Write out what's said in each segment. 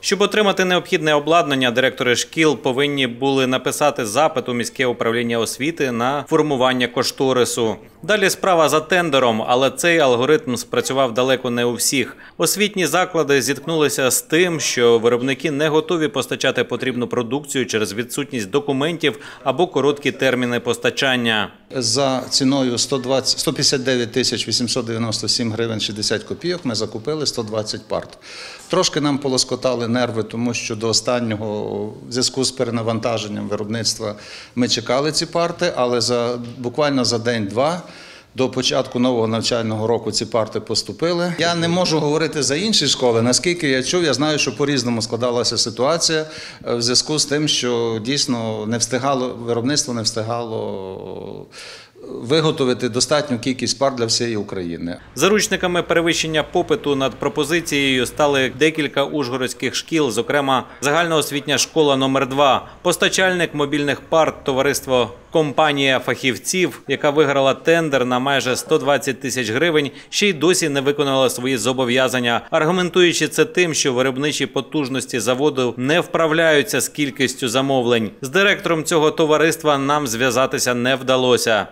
Щоб отримати необхідне обладнання, директори шкіл повинні були написати запит у міське управління освіти на формування кошторису. Далі справа за тендером, але цей алгоритм спрацював далеко не у всіх. Освітні заклади зіткнулися з тим, що виробники не готові постачати потрібну продукцію через відсутність документів або короткі терміни постачання. За ціною 120, 159 тисяч 897 гривень 60 копійок ми закупили 120 парт. Трошки нам полоскотали нерви, тому що до останнього в зв'язку з перенавантаженням виробництва ми чекали ці парти, але за буквально за день-два. До початку нового навчального року ці парти поступили. Я не можу говорити за інші школи. Наскільки я чув, я знаю, що по-різному складалася ситуація е, в зв'язку з тим, що дійсно не встигало виробництво не встигало виготовити достатню кількість пар для всієї України. Заручниками перевищення попиту над пропозицією стали декілька ужгородських шкіл, зокрема загальноосвітня школа номер 2 постачальник мобільних парт товариство компанія фахівців, яка виграла тендер на майже 120 тисяч гривень, ще й досі не виконала свої зобов'язання, аргументуючи це тим, що виробничі потужності заводу не вправляються з кількістю замовлень. З директором цього товариства нам зв'язатися не вдалося.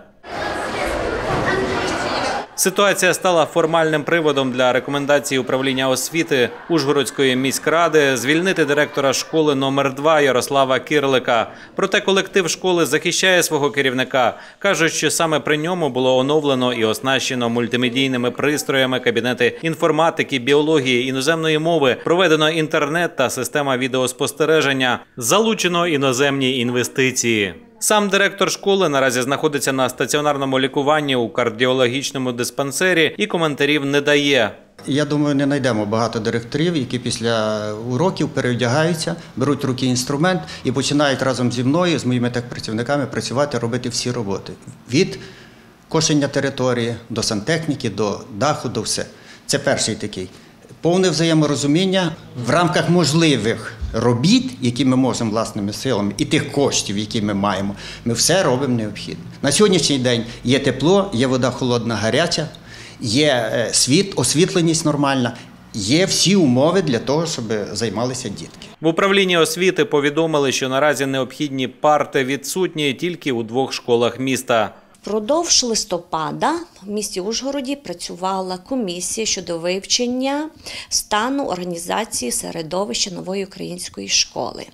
Ситуація стала формальним приводом для рекомендації управління освіти Ужгородської міськради звільнити директора школи номер 2 Ярослава Кирлика. Проте колектив школи захищає свого керівника. кажуть, що саме при ньому було оновлено і оснащено мультимедійними пристроями кабінети інформатики, біології, іноземної мови, проведено інтернет та система відеоспостереження, залучено іноземні інвестиції. Сам директор школи наразі знаходиться на стаціонарному лікуванні у кардіологічному диспансері і коментарів не дає. Я думаю, не знайдемо багато директорів, які після уроків переодягаються, беруть в руки інструмент і починають разом зі мною, з моїми техпрацівниками працювати, робити всі роботи. Від кошення території до сантехніки, до даху, до все. Це перший такий. Повне взаєморозуміння в рамках можливих робіт, які ми можемо власними силами, і тих коштів, які ми маємо, ми все робимо необхідне. На сьогоднішній день є тепло, є вода холодна, гаряча, є е, світ, освітленість нормальна, є всі умови для того, щоб займалися дітки. В управлінні освіти повідомили, що наразі необхідні парти відсутні тільки у двох школах міста. Впродовж листопада в місті Ужгороді працювала комісія щодо вивчення стану організації середовища нової української школи.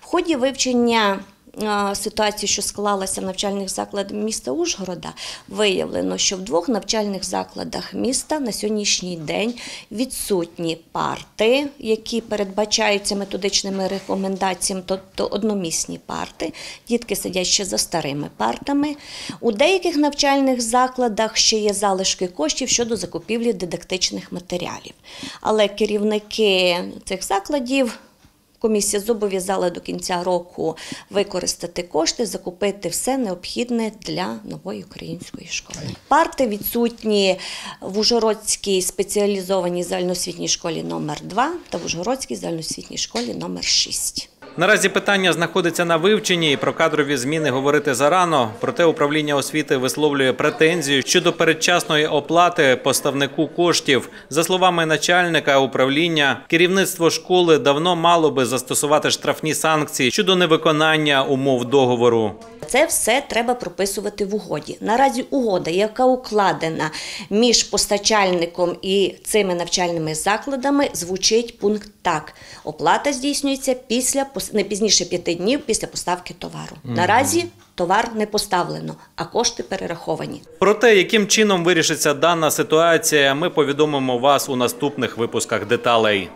В ході вивчення е, ситуації, що склалася в навчальних закладах міста Ужгорода, виявлено, що в двох навчальних закладах міста на сьогоднішній день відсутні парти, які передбачаються методичними рекомендаціями, тобто одномісні парти. Дітки сидять ще за старими партами. У деяких навчальних закладах ще є залишки коштів щодо закупівлі дидактичних матеріалів. Але керівники цих закладів. Комісія зобов'язала до кінця року використати кошти, закупити все необхідне для нової української школи. Парти відсутні в Ужгородській спеціалізованій загальноосвітній школі номер 2 та в Ужгородській загальноосвітній школі номер 6. Наразі питання знаходиться на вивченні, і про кадрові зміни говорити зарано. Проте управління освіти висловлює претензію щодо передчасної оплати поставнику коштів. За словами начальника управління, керівництво школи давно мало би застосувати штрафні санкції щодо невиконання умов договору. Це все треба прописувати в угоді. Наразі угода, яка укладена між постачальником і цими навчальними закладами, звучить пункт так: оплата здійснюється після пос- не пізніше п'яти днів після поставки товару. Наразі товар не поставлено, а кошти перераховані. Про те, яким чином вирішиться дана ситуація, ми повідомимо вас у наступних випусках деталей.